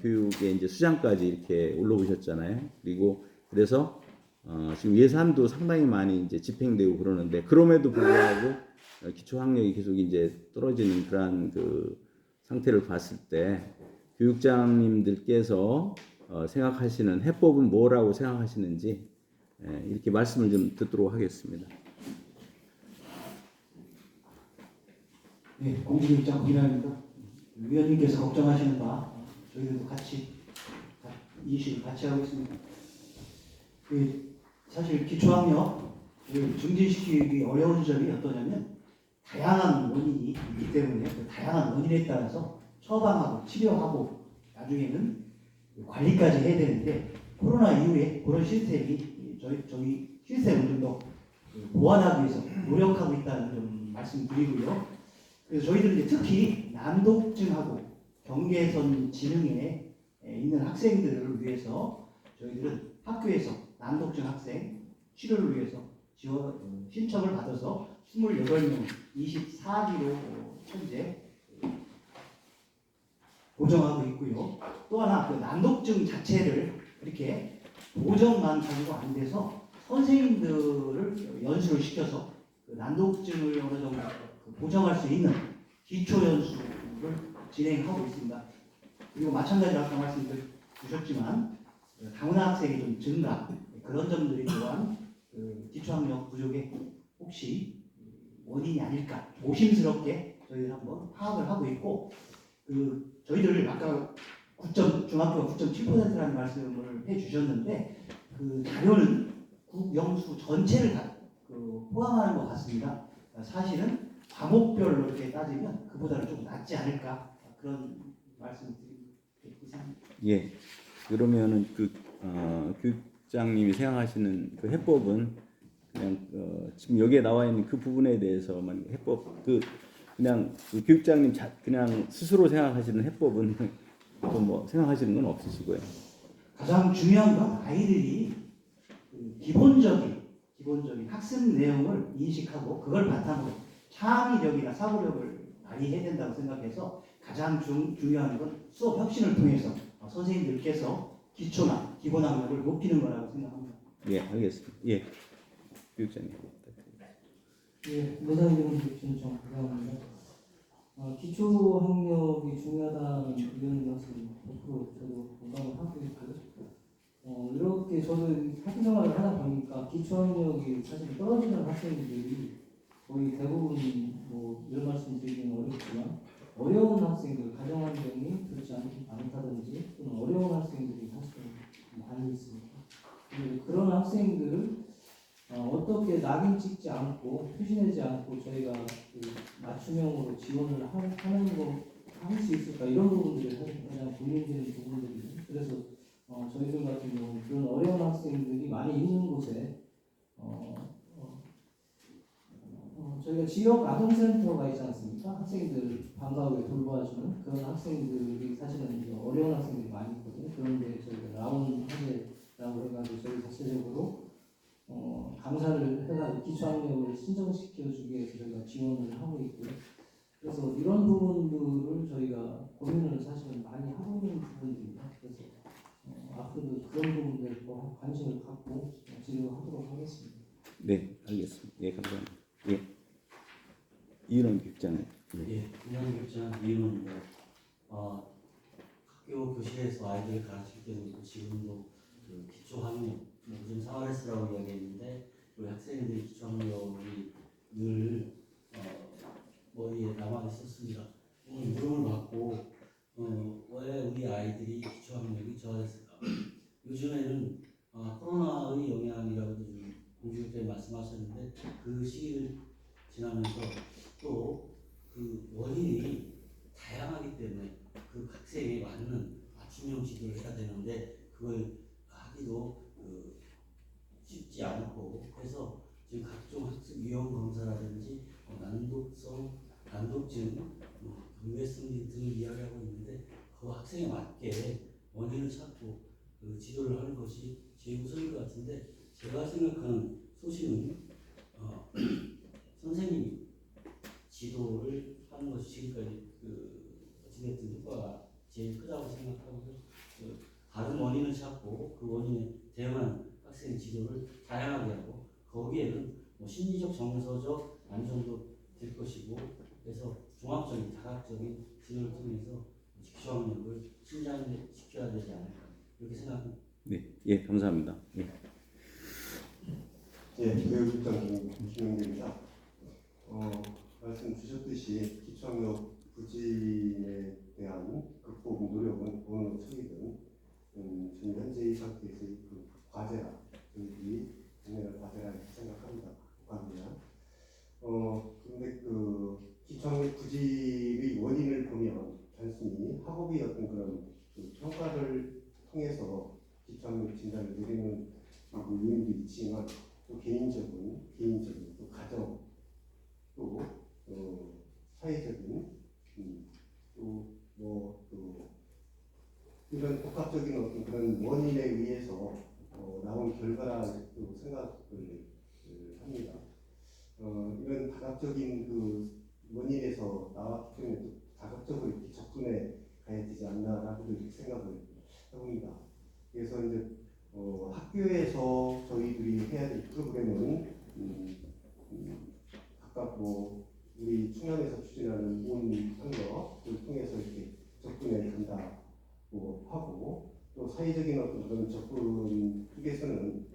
교육의 이제 수장까지 이렇게 올라오셨잖아요. 그리고 그래서 어, 지금 예산도 상당히 많이 이제 집행되고 그러는데 그럼에도 불구하고 어, 기초 학력이 계속 이제 떨어지는 그러한 그 상태를 봤을 때 교육장님들께서 어, 생각하시는 해법은 뭐라고 생각하시는지 예, 이렇게 말씀을 좀 듣도록 하겠습니다. 네, 공직입장 김현입니다. 위원님께서 걱정하시는 바 저희들도 같이 가- 이슈를 같이 하고 있습니다. 그 사실 기초학력을 증진시키기 어려운 점이 어떠냐면 다양한 원인이 있기 때문에 그 다양한 원인에 따라서 처방하고 치료하고 나중에는 관리까지 해야 되는데 코로나 이후에 그런 시스템이 저희 저희 시스템을 좀 더 보완하기 위해서 노력하고 있다는 좀 말씀드리고요. 그래서 저희들은 이제 특히 난독증하고 경계선 지능에 있는 학생들을 위해서 저희들은 학교에서 난독증 학생 치료를 위해서 지원 어, 신청을 받아서 28명 24기로 현재 보정하고 있고요. 또 하나 그 난독증 자체를 이렇게 보정만 가지고 안 돼서 선생님들을 연수를 시켜서 그 난독증을 어느 정도 그 보정할 수 있는 기초 연수를 진행하고 있습니다. 그리고 마찬가지로 아까 말씀 주셨지만 그 다문화 학생이 좀 증가 그런 점들이 또한 그 기초학력 부족의 혹시 원인이 아닐까 조심스럽게 저희들 한번 파악을 하고 있고 그 저희들 아까 9점 중학교가 9.7%라는 말씀을 해주셨는데 그 자료는 국영수 전체를 다 그 포함하는 것 같습니다. 사실은 과목별로 이렇게 따지면 그보다는 조금 낫지 않을까 그런 말씀 드리겠습니다. 예. 그러면은 그 어, 교육장님이 생각하시는 그 해법은 그냥 어, 지금 여기에 나와 있는 그 부분에 대해서만 해법 그 그냥 그 교육장님 자, 그냥 스스로 생각하시는 해법은 또 뭐 생각하시는 건 없으시고요. 가장 중요한 건 아이들이 그 기본적인 기본적인 학습 내용을 인식하고 그걸 바탕으로 창의력이나 사고력을 발휘해야 된다고 생각해서 가장 중, 중요한 건 수업 혁신을 통해서 어, 선생님들께서 기초나 기본 학력을 높이는 거라고 생각합니다. 예, 알겠습니다. 예. 교육장님. 예, 노사이용 신청 부탁합니다. 어, 기초 학력이 중요하다는 의견 말씀 100% 저도 공감을 하고 있고요. 어, 이렇게 저는 학교 생활을 하다 보니까 기초 학력이 사실 떨어지는 학생들이 거의 대부분 뭐 이런 말씀 드리기는 어렵지만 어려운 학생들, 가정 환경이 그렇지 않, 않다든지 또는 어려운 학생들이 사실은 많이 있습니다. 그런 학생들을 어, 어떻게 낙인 찍지 않고 표시내지 않고 저희가 그 맞춤형으로 지원을 하, 하는 거 할 수 있을까 이런 부분들이 사실 가장 고민되는 부분들이에요. 그래서 어, 저희들 같은 경우는 그런 어려운 학생들이 많이 있는 곳에 어, 어, 어, 저희가 지역 아동센터가 있지 않습니까? 학생들 방과후에 돌봐주는 그런 학생들이 사실은 이제 어려운 학생들이 많이 있거든요. 그런데 저희가 라운 하제라고 해가지고 저희 자체적으로 어, 강사를 해가 기초학력을 신청시켜주기 위해서 저희가 지원을 하고 있고요. 그래서 이런 부분들을 저희가 고민을 사실은 많이 하고 있는 부분입니다. 그래서 어, 앞으로도 그런 부분들에 또 관심을 갖고 진행하도록 하겠습니다. 네, 알겠습니다. 예, 감사합니다. 예. 이은원 교육장님. 예. 예, 분양 교장 이윤호입니다. 어, 학교 교실에서 아이들 가르칠 때도 지금도 그 기초 학력, 뭐 요즘 3RS라고 이야기했는데 우리 학생들이 기초 학력이 늘 어, 머리에 남아 있었습니다. 오늘 물음을 받고 어, 왜 우리 아이들이 기초 학력이 저하됐을까? 요즘에는 어, 코로나의 영향이라고 좀 공주교장님 말씀하셨는데 그 시기를 지나면서 또 그 원인이 다양하기 때문에 그 학생에 맞는 맞춤형 지도를 해야 되는데 그걸 하기도 그 쉽지 않고 그래서 지금 각종 학습 위험 검사라든지 뭐 난독성, 난독증, 뭐 경계성 등을 이야기하고 있는데 그 학생에 맞게 원인을 찾고 그 지도를 하는 것이 제일 우선인 것 같은데 제가 생각하는 소신은 어, 선생님이 지도를 하는 것이 지금까지 그 어찌됐든 효과가 제일 크다고 생각하고 그 다른 원인을 찾고 그 원인에 대응한 학생 지도를 다양하게 하고 거기에는 뭐 심리적 정서적 안정도 될 것이고 그래서 종합적인 다각적인 지도를 통해서 기초학력을 신장시켜야 되지 않을까 이렇게 생각합니다. 네, 예, 감사합니다. 예. 예, 교육국장 김영대입니다. 어, 말씀 주셨듯이 기초학력 부진에 대한 극복 노력은 어느 초이든 음, 지금 현재 이 상태에서의 그 과제라 저희들이 국내의 과제라 이렇게 생각합니다. 국가입니다. 어, 근데 그 기초학력 부진의 원인을 보면 단순히 학업의 어떤 그런 그 평가를 통해서 기초학력 진단을 내리는 그 요인도 있지만 또 개인적인 개인적인 또 가정 또 어, 사회적인 음, 또뭐또 이런 복합적인 그런 원인에 의해서 어, 나온 결과라고 생각을 어, 합니다. 어, 이런 다각적인 그 원인에서 나왔기 때문에 또 다각적으로 이렇게 접근해 가야 되지 않나라고 생각을 해봅니다. 그래서 이제 어, 학교에서 저희들이 해야 될 프로그램은 음, 음, 각각 뭐 우리 충남에서 추진하는 온 학력을 통해서 이렇게 접근해 간다고 하고 또 사회적인 어떤 그런 접근 쪽에서는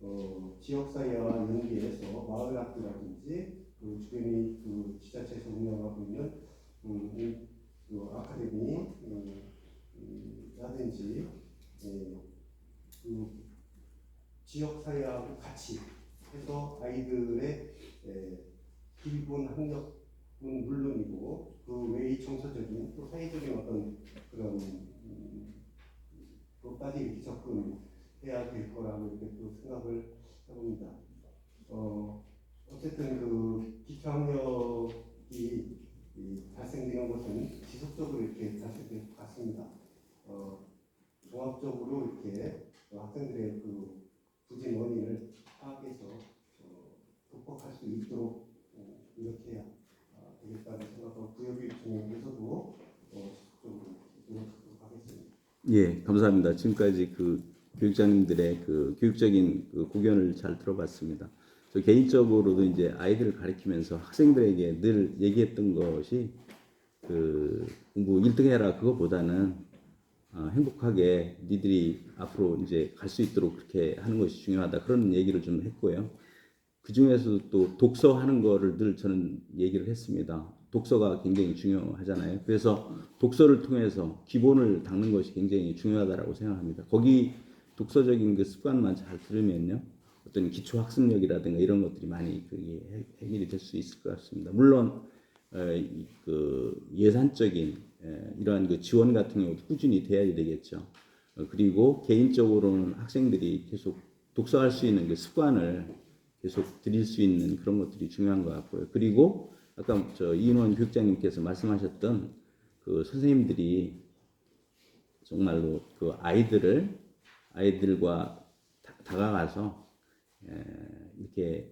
어, 지역사회와 연계해서 마을 학교라든지 그 주변의 그 지자체에서 운영하고 있는 음, 이, 그 아카데미 음, 음, 라든지 예, 그 지역 사회하고 같이 해서 아이들의 에, 기본 학력은 물론이고 그 외의 정서적인 또 사회적인 어떤 그런 까지 이렇게 접근해야 될 거라고 이렇게 또 생각을 해봅니다. 어, 어쨌든 그 기초학력이 이 발생되는 것은 지속적으로 이렇게 발생될 것 같습니다. 어, 종합적으로 이렇게 어, 학생들의 그 부진 원인을 파악해서 어, 극복할 수 있도록 어, 노력해야 어, 되겠다는 생각하고 구역의 중에서도 어, 적극적으로 노력하도록 하겠습니다. 예, 감사합니다. 지금까지 그 교육자님들의 그 교육적인 그 고견을 잘 들어봤습니다. 저 개인적으로도 이제 아이들을 가르치면서 학생들에게 늘 얘기했던 것이 그 공부 1등 해라 그거보다는 어, 행복하게 니들이 앞으로 이제 갈 수 있도록 그렇게 하는 것이 중요하다 그런 얘기를 좀 했고요. 그 중에서도 또 독서하는 거를 늘 저는 얘기를 했습니다. 독서가 굉장히 중요하잖아요. 그래서 독서를 통해서 기본을 닦는 것이 굉장히 중요하다라고 생각합니다. 거기 독서적인 그 습관만 잘 들으면요. 어떤 기초 학습력이라든가 이런 것들이 많이 그게 해- 해결이 될 수 있을 것 같습니다. 물론 어, 이- 그 예산적인 에, 이러한 그 지원 같은 경우도 꾸준히 돼야 되겠죠. 어, 그리고 개인적으로는 학생들이 계속 독서할 수 있는 그 습관을 계속 드릴 수 있는 그런 것들이 중요한 것 같고요. 그리고 아까 저 이인원 교육장님께서 말씀하셨던 그 선생님들이 정말로 그 아이들을 아이들과 다, 다가가서 에, 이렇게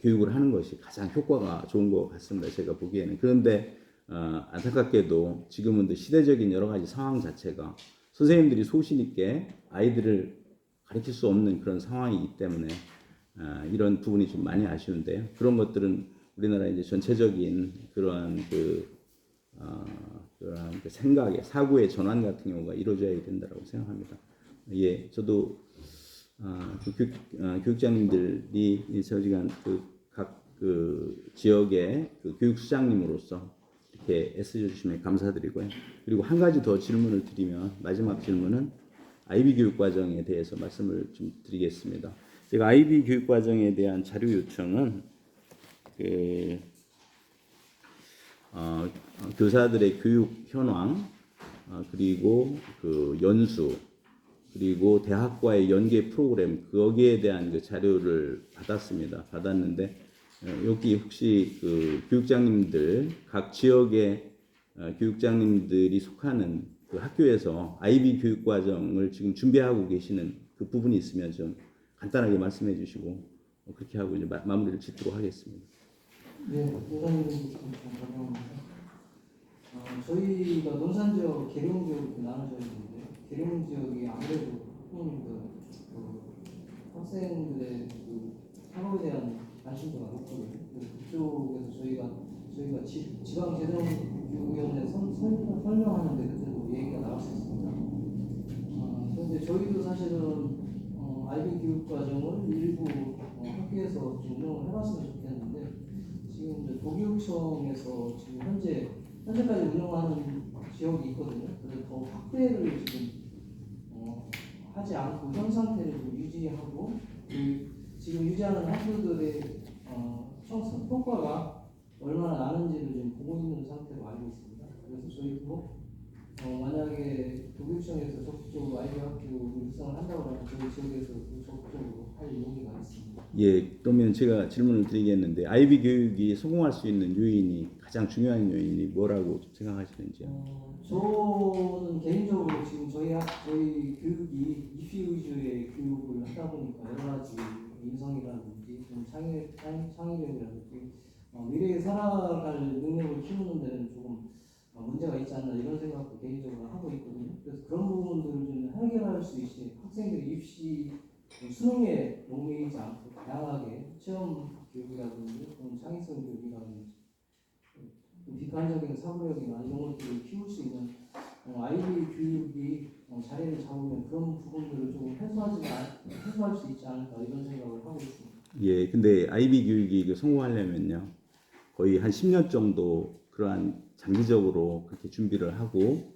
교육을 하는 것이 가장 효과가 좋은 것 같습니다. 제가 보기에는 그런데 어, 안타깝게도 지금은 또 시대적인 여러 가지 상황 자체가 선생님들이 소신 있게 아이들을 가르칠 수 없는 그런 상황이기 때문에 아, 이런 부분이 좀 많이 아쉬운데요. 그런 것들은 우리나라 이제 전체적인 그러한 그 어, 그러한 그 생각의 사고의 전환 같은 경우가 이루어져야 된다고 생각합니다. 예, 저도 아, 그 교육, 아, 교육장님들이 이 저지간 그각 그 지역의 그 교육 수장님으로서 이렇게 주시면 감사드리고요. 그리고 한 가지 더 질문을 드리면 마지막 질문은 아이비 교육 과정에 대해서 말씀을 좀 드리겠습니다. 제가 아이비 교육 과정에 대한 자료 요청은 그 어, 어, 교사들의 교육 현황 어, 그리고 그 연수 그리고 대학과의 연계 프로그램 거기에 대한 그 자료를 받았습니다. 받았는데 어, 여기 혹시 그 교육장님들 각 지역의 어, 교육장님들이 속하는 그 학교에서 아이비 교육 과정을 지금 준비하고 계시는 그 부분이 있으면 좀 간단하게 말씀해 주시고 어, 그렇게 하고 이제 마, 마무리를 짓도록 하겠습니다. 네, 감사합니다. 어, 저희가 논산 지역, 계룡 지역 이렇게 나눠져 있는데 계룡 지역이 아무래도 더 그, 학생들의 그 학업에 대한 관심도가 높거든요. 그쪽에서 저희가 저희가 지, 지방 재정교육위원회 선, 선, 설명하는데 그때도 얘기가 나왔었습니다. 어, 그런데 저희도 사실은 어, 아이비 교육 과정을 일부 어, 학교에서 좀 운영을 해봤으면 좋겠는데 지금 이제 도교육청에서 지금 현재 현재까지 운영하는 지역이 있거든요. 그래서 더 확대를 지금 어, 하지 않고 현 상태를 좀 유지하고 그 지금 유지하는 학교들의 어, 청 성과가 얼마나 나는지를 지금 보고 있는 상태로 알고 있습니다. 그래서 저희도 어, 만약에 도교육청에서 적극적으로 아이비 학교 육성을 한다고 하면 저희 지역에서 적극적으로. 예, 그러면 제가 질문을 드리겠는데 아이비 교육이 성공할 수 있는 요인이 가장 중요한 요인이 뭐라고 생각하시는지요? 어, 저는 개인적으로 지금 저희 학, 저희 교육이 입시 위주의 교육을 하다 보니까 여러 가지 인성이라든지 좀 창의, 창, 창의력이라든지 어, 미래에 살아갈 능력을 키우는 데는 조금 어, 문제가 있지 않나 이런 생각도 개인적으로 하고 있거든요. 그래서 그런 부분들을 좀 해결할 수 있게 학생들이 입시 수능에 얽매이지 않고 다양하게 체험 교육이라든지 또는 창의성 교육이라든지 또 비판적인 사고력이나 이런 것들을 키울 수 있는 어, 아이비 교육이 어, 자리를 잡으면 그런 부분들을 조금 해소하지 않, 해소할 수 있지 않을까 이런 생각을 하고 있습니다. 예, 근데 아이비 교육이 그 성공하려면요 거의 한 10년 정도 그러한 장기적으로 그렇게 준비를 하고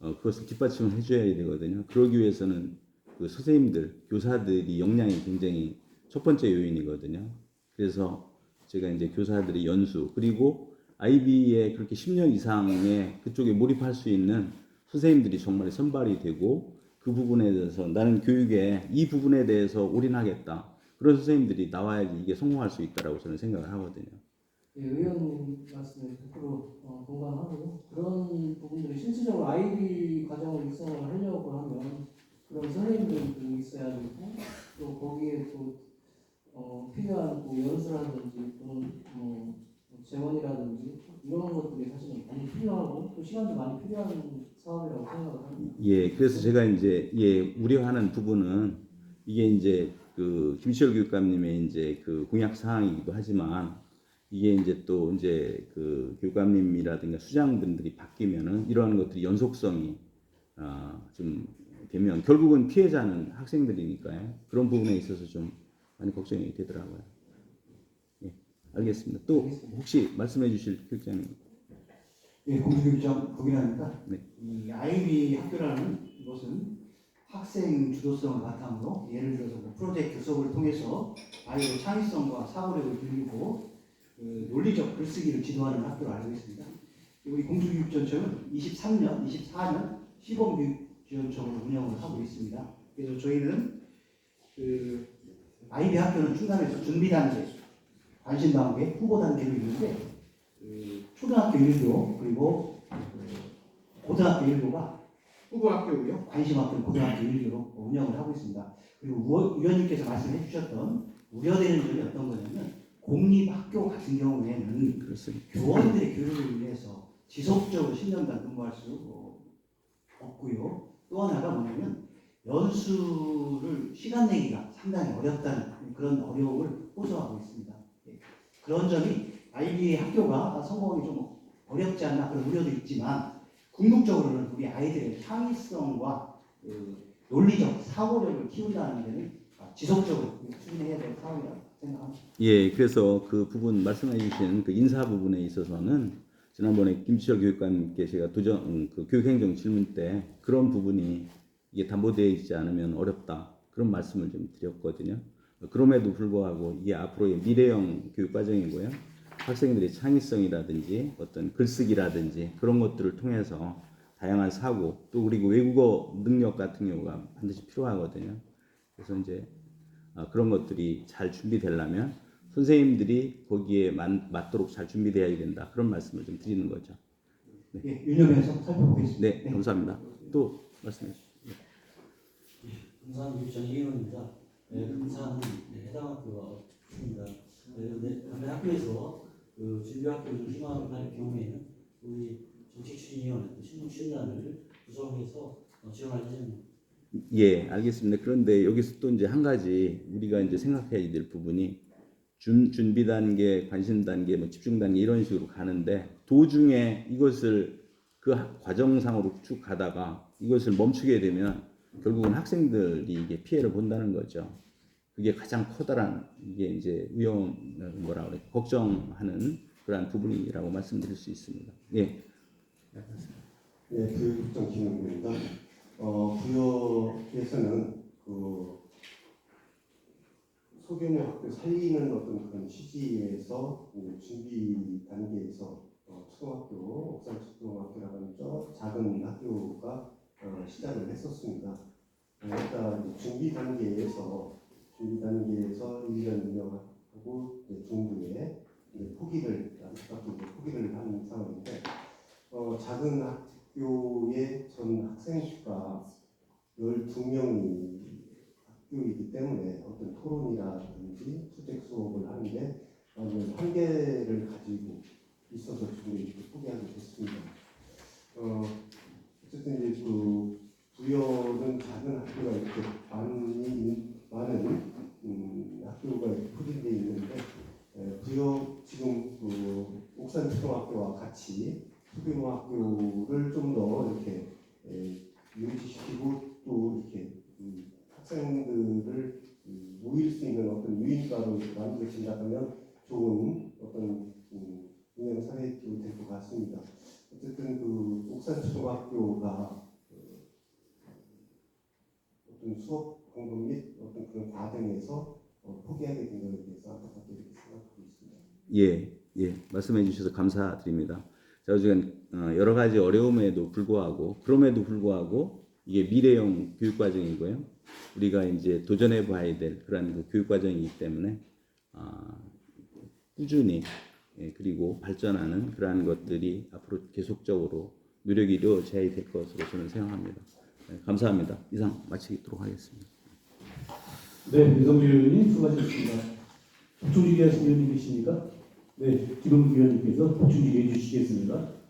어, 그것을 뒷받침을 해줘야 되거든요. 그러기 위해서는 그 선생님들, 교사들이 역량이 굉장히 첫 번째 요인이거든요. 그래서 제가 이제 교사들의 연수 그리고 아이비에 그렇게 10년 이상의 그쪽에 몰입할 수 있는 선생님들이 정말 선발이 되고 그 부분에 대해서 나는 교육에 이 부분에 대해서 올인하겠다. 그런 선생님들이 나와야지 이게 성공할 수 있다라고 저는 생각을 하거든요. 예, 의원님 말씀에 100% 어, 공감하고요. 그런 부분들이 실질적으로 아이비 과정을 육성을 하려고 하면 그런 선생님들도 있어야 되고 또 거기에 또 어, 필요한 뭐 연수라든지 또는 뭐 재원이라든지 이런 것들이 사실은 많이 필요하고 또 시간도 많이 필요한 사업이라고 생각을 합니다. 예, 그래서 제가 이제 예 우려하는 부분은 이게 이제 그 김시열 교육감님의 이제 그 공약 사항이기도 하지만 이게 이제 또 이제 그 교육감님이라든가 수장분들이 바뀌면은 이러한 것들이 연속성이 아좀 되면 결국은 피해자는 학생들이니까요. 그런 부분에 있어서 좀 많이 걱정이 되더라고요. 예, 알겠습니다. 또 혹시 말씀해 주실 교육장님. 예, 공주교육장 국이라니까 네. 이 아이비 학교라는 것은 학생 주도성을 바탕으로 예를 들어서 뭐 프로젝트 수업을 통해서 아이의 창의성과 사고력을 길리고 그 논리적 글쓰기를 지도하는 학교로 알고 있습니다. 우리 공주교육전청은 23년, 24년 시범교육 지원청으로 운영을 하고 있습니다. 그래서 저희는 그 아이비 학교는 충남에서 준비 단계, 관심 단계, 후보 단계로 있는데 그 초등학교 1교 그리고 그 고등학교 1교가 후보학교고요. 관심학교 고등학교 1교로 운영을 하고 있습니다. 그리고 위원님께서 말씀해 주셨던 우려되는 점이 어떤 거냐면 공립학교 같은 경우에는 그렇습니다. 교원들의 교육을 위해서 지속적으로 10년간 근무할 수 없고요. 또 하나가 뭐냐면 연수를 시간 내기가 상당히 어렵다는 그런 어려움을 호소하고 있습니다. 예. 그런 점이 아이비 학교가 성공이 좀 어렵지 않나 그런 우려도 있지만 궁극적으로는 우리 아이들의 창의성과 그 논리적 사고력을 키운다는 데는 지속적으로 추진해야 될 사업이라고 생각합니다. 예, 그래서 그 부분 말씀해 주신 그 인사 부분에 있어서는 지난번에 김치철 교육관님께 제가 도전 음, 그 교육행정 질문 때 그런 부분이 이게 담보되어 있지 않으면 어렵다 그런 말씀을 좀 드렸거든요. 그럼에도 불구하고 이게 앞으로의 미래형 교육 과정이고요. 학생들의 창의성이라든지 어떤 글쓰기라든지 그런 것들을 통해서 다양한 사고 또 그리고 외국어 능력 같은 경우가 반드시 필요하거든요. 그래서 이제 아, 그런 것들이 잘 준비되려면 선생님들이 거기에 맞, 맞도록 잘 준비되어야 된다 그런 말씀을 좀 드리는 거죠. 예, 유념해서 살펴보겠습니다. 네, 감사합니다. 또 말씀해 주시죠. 금산 교육청 이의원입니다. 네, 금산 네, 해당 학교가 있습니다. 네, 네, 네, 학교에서 그 준비 학교를 희망을 할 경우에는 우리 정책추진위원회, 또 신문추진단을 구성해서 어, 지원할 예정입니다. 예, 알겠습니다. 그런데 여기서 또 이제 한 가지 우리가 이제 생각해야 될 부분이 준, 준비 단계, 관심 단계, 뭐 집중 단계 이런 식으로 가는데 도중에 이것을 그 하- 과정상으로 쭉 가다가 이것을 멈추게 되면 결국은 학생들이 이게 피해를 본다는 거죠. 그게 가장 커다란 이게 이제 위험 뭐라 그래 걱정하는 그러한 부분이라고 말씀드릴 수 있습니다. 예. 예, 교육청 김용구입니다. 어, 부여에서는 그 소규모 학교 살리는 어떤 그런 취지에서 준비 단계에서 어, 초등학교, 옥산 초등학교라는 저 작은 학교가 어, 시작을 했었습니다. 어, 일단 준비 단계에서 준비 단계에서 1년 운영하고 중부에 포기를 안타깝게 포기를 한 상황인데 어, 작은 학교의 전 학생 수가 12명이 학교이기 때문에 어떤 토론이라든지 수직 수업을 하는데 완전 한계를 가지고 있어서 지금 이렇게 포기하게 됐습니다. 어, 어쨌든 이제 그 부여는 작은 학교가 이렇게 많이 많은 음, 학교가 포진되어 있는데 에, 부여 지금 그 옥산 초등학교와 같이 소규모 학교를 좀 더 이렇게 에, 유지시키고 또 이렇게 음, 학생들을 음, 모일 수 있는 어떤 유인가로 만들어진다면 좋은 어떤 음, 운영 사례도 될 것 같습니다. 어쨌든 그 옥산 초등학교가 어, 어떤 수업 공급 및 어떤 그런 과정에서 어, 포기하게 된 것에 대해서 안타깝게 생각하고 있습니다. 예, 예, 말씀해 주셔서 감사드립니다. 자, 지금 어, 여러 가지 어려움에도 불구하고 그럼에도 불구하고 이게 미래형 교육 과정이고요. 우리가 이제 도전해 봐야 될 그런 그 교육 과정이기 때문에 아, 꾸준히 예, 그리고 발전하는 그러한 것들이 앞으로 계속적으로 노력이 이루어져야 될 것으로 저는 생각합니다. 네, 감사합니다. 이상 마치도록 하겠습니다. 네, 유성주 의원님 수고하셨습니다. 복충지기 하신 의원님 계십니까? 네, 김은기 의원님께서 복충지기 해주시겠습니다.